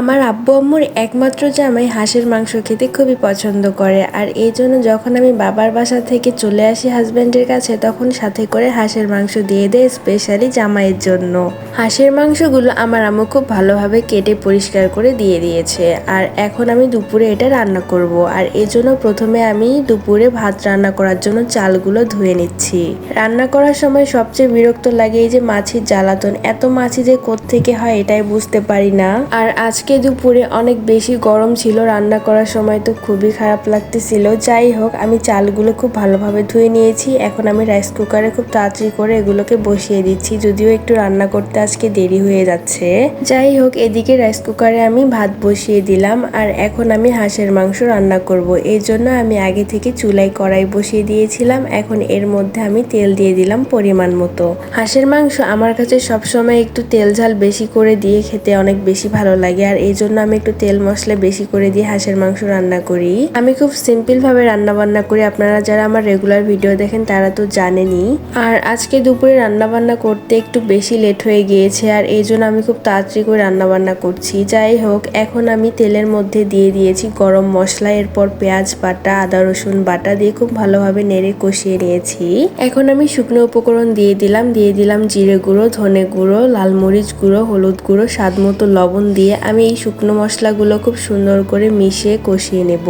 আমার আব্বু আম্মুর একমাত্র জামাই হাঁসের মাংস খেতে খুবই পছন্দ করে। আর এই জন্য যখন আমি বাবার বাসা থেকে চলে আসি হাজব্যান্ডের কাছে, তখন সাথে করে হাঁসের মাংস দিয়ে দেয় স্পেশালি জামাইয়ের জন্য। হাঁসের মাংসগুলো আমার আম্মু খুব ভালোভাবে কেটে পরিষ্কার করে দিয়ে দিয়েছে। আর এখন আমি দুপুরে এটা রান্না করব। আর এই জন্য প্রথমে আমি দুপুরে ভাত রান্না করার জন্য চালগুলো ধুয়ে নিচ্ছি। রান্না করার সময় সবচেয়ে বিরক্ত লাগে এই যে মাছির জ্বালাতন। এত মাছি যে থেকে হয় এটাই বুঝতে পারি না। আর আজকে দুপুরে অনেক বেশি গরম ছিল, রান্না করার সময় তো খুবই খারাপ লাগতেছিল। যাই হোক, আমি চালগুলো খুব ভালোভাবে ধুয়ে নিয়েছি। এখন আমি রাইস কুকারে খুব তাড়াতাড়ি করে এগুলোকে বসিয়ে দিচ্ছি, যদিও একটু রান্না করতে আজকে দেরি হয়ে যাচ্ছে। যাই হোক, এদিকে রাইস কুকারে আমি ভাত বসিয়ে দিলাম আর এখন আমি হাঁসের মাংস রান্না করব। এই জন্য আমি আগে থেকে চুলায় কড়াই বসিয়ে দিয়েছিলাম, এখন এর মধ্যে আমি তেল দিয়ে দিলাম পরিমাণ মতো। হাঁসের মাংস আমার কাছে সবসময় একটু তেল ঝাল বেশি করে দিয়ে খেতে অনেক বেশি ভালো লাগে আর এই জন্য আমি একটু তেল মশলা বেশি করে দিয়ে হাঁসের মাংস রান্না করি। আমি খুব সিম্পল ভাবে রান্না বান্না করি। আপনারা যারা আমার রেগুলার ভিডিও দেখেন, তারা তো জানেনই। আর আজকে দুপুরে রান্না বান্না করতে একটু বেশি লেট হয়ে গিয়েছে আর এই জন্য আমি খুব তাড়াতাড়ি করে রান্না বান্না করছি। যাই হোক, এখন আমি তেলের মধ্যে দিয়ে দিয়েছি গরম মশলা, এরপর পেঁয়াজ বাটা, আদা, রসুন বাটা দিয়ে খুব ভালোভাবে নেড়ে কষিয়ে নিয়েছি। এখন আমি শুকনো উপকরণ দিয়ে দিলাম। দিয়ে দিলাম জিরে গুঁড়ো, ধনে গুঁড়ো, লাল মরিচ গুঁড়ো, হলুদ গুঁড়ো স্বাদ মতো লবণ দিয়ে আমি এই শুকনো মশলাগুলো খুব সুন্দর করে মিশিয়ে কষিয়ে নেব।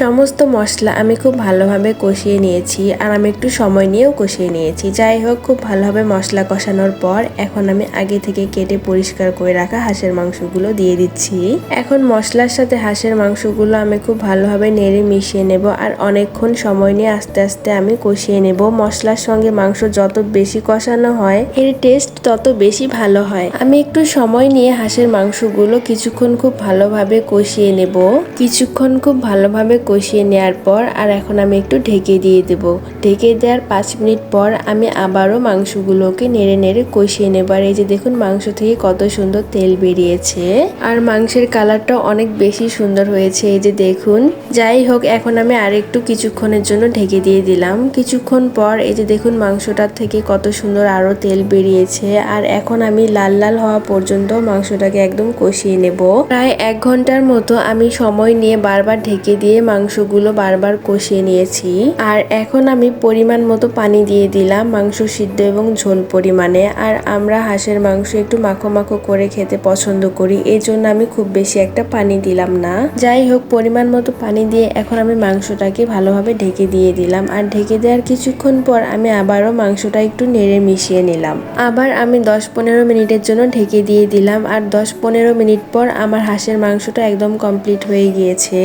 সমস্ত মশলা আমি খুব ভালোভাবে কষিয়ে নিয়েছি আর আমি একটু সময় নিয়েও কষিয়ে নিয়েছি। যাই হোক, খুব ভালোভাবে মশলা কষানোর পর এখন আমি আগে থেকে কেটে পরিষ্কার করে রাখা হাঁসের মাংসগুলো দিয়ে দিচ্ছি। এখন মশলার সাথে হাঁসের মাংসগুলো আমি খুব ভালোভাবে নেড়ে মিশিয়ে নেব আর অনেকক্ষণ সময় নিয়ে আস্তে আস্তে আমি কষিয়ে নেব। মশলার সঙ্গে মাংস যত বেশি কষানো হয়, এর টেস্ট তত বেশি ভালো হয়। আমি একটু সময় নিয়ে হাঁসের মাংসগুলো কিছুক্ষণ খুব ভালোভাবে কষিয়ে নেব। কিছুক্ষণ খুব ভালোভাবে কষিয়ে নেওয়ার পর আর এখন আমি একটু ঢেকে দিয়ে দেব। ঢেকে দেওয়ার পাঁচ মিনিট পর আমি আবারও মাংসগুলোকে নেড়ে নেড়ে কষিয়ে নেব। আর এই যে দেখুন মাংস থেকে কত সুন্দর তেল বেরিয়েছে। আর মাংসের কালারটা অনেক বেশি সুন্দর হয়েছে। এই যে দেখুন, যাই হোক, এখন আমি আর একটু কিছুক্ষণের জন্য ঢেকে দিয়ে দিলাম। কিছুক্ষণ পর এই যে দেখুন মাংসটার থেকে কত সুন্দর আরও তেল বেরিয়েছে। আর এখন আমি লাল লাল হওয়া পর্যন্ত মাংসটাকে একদম কষিয়ে নেব। প্রায় এক ঘণ্টার মতো আমি সময় নিয়ে বারবার ঢেকে দিয়ে মাংসগুলো বারবার কষিয়ে নিয়েছি। আর এখন আমি পরিমাণ মতো পানি দিয়ে দিলাম মাংস সিদ্ধ এবং ঝোল পরিমাণে। আর আমরা হাঁসের মাংস একটু মাখো মাখো করে খেতে পছন্দ করি এই জন্য আমি খুব বেশি একটা পানি দিলাম না। যাই হোক, পরিমাণ মতো পানি দিয়ে এখন আমি মাংসটাকে ভালোভাবে ঢেকে দিয়ে দিলাম। আর ঢেকে দেওয়ার কিছুক্ষণ পর আমি আবারও মাংসটা একটু নেড়ে মিশিয়ে নিলাম। আবার আমি দশ পনেরো মিনিটের জন্য ঢেকে দিয়ে দিলাম। আর দশ পনেরো মিনিট পর আমার হাঁসের মাংসটা একদম কমপ্লিট হয়ে গিয়েছে।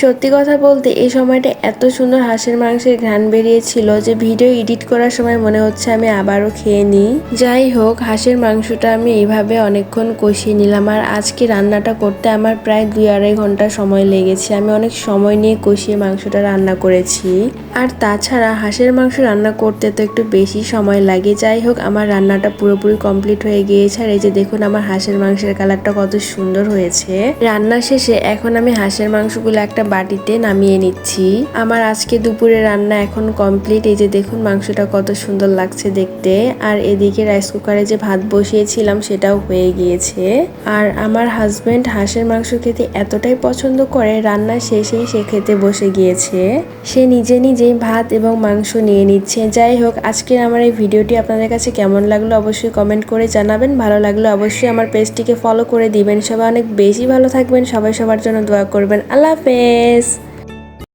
সত্যি কথা বলতে এই সময়টা এত সুন্দর হাঁসের মাংসের ঘ্রাণ বেরিয়েছিল যে ভিডিও এডিট করার সময় মনে হচ্ছে আমি আবারও খেয়ে নিই। যাই হোক, হাঁসের মাংসটা আমি এইভাবে অনেকক্ষণ কষিয়ে নিলাম আর আজকে রান্নাটা করতে আমার প্রায় দুই আড়াই ঘণ্টা সময় লেগেছে। আমি অনেক সময় নিয়ে কষিয়ে মাংসটা রান্না করেছি। আর তাছাড়া হাঁসের মাংস রান্না করতে তো একটু বেশি সময় লাগে। যাই হোক, আমার রান্নাটা পুরোপুরি কমপ্লিট হয়ে গিয়েছে আর এই যে দেখুন আমার হাঁসের মাংসের কালারটা কত সুন্দর হয়েছে। রান্না শেষে এখন আমি হাঁসের মাংসগুলো একটা বাটিতে নামিয়ে নিচ্ছি। আমার আজকে দুপুরে রান্না এখন কমপ্লিট। এই যে দেখুন, মাংসটা কত সুন্দর লাগছে দেখতে। আর এদিকে রাইস কুকারে যে ভাত বসিয়েছিলাম, সেটাও হয়ে গিয়েছে। আর আমার হাজবেন্ড হাঁসের মাংস খেতে এতটাই পছন্দ করে রান্না শেষেই সে খেতে বসে গিয়েছে। সে নিজে নিজেই ভাত এবং মাংস নিয়ে নিচ্ছে। যাই হোক, আজকের আমার এই ভিডিওটি আপনাদের কাছে কেমন লাগল অবশ্যই কমেন্ট করে জানাবেন। ভালো লাগল অবশ্যই আমার পেজটিকে ফলো করে দিবেন। সবাই অনেক বেশি ভালো থাকবেন। সবাই সবার জন্য দোয়া করবেন। আল্লাহ হাফেজ।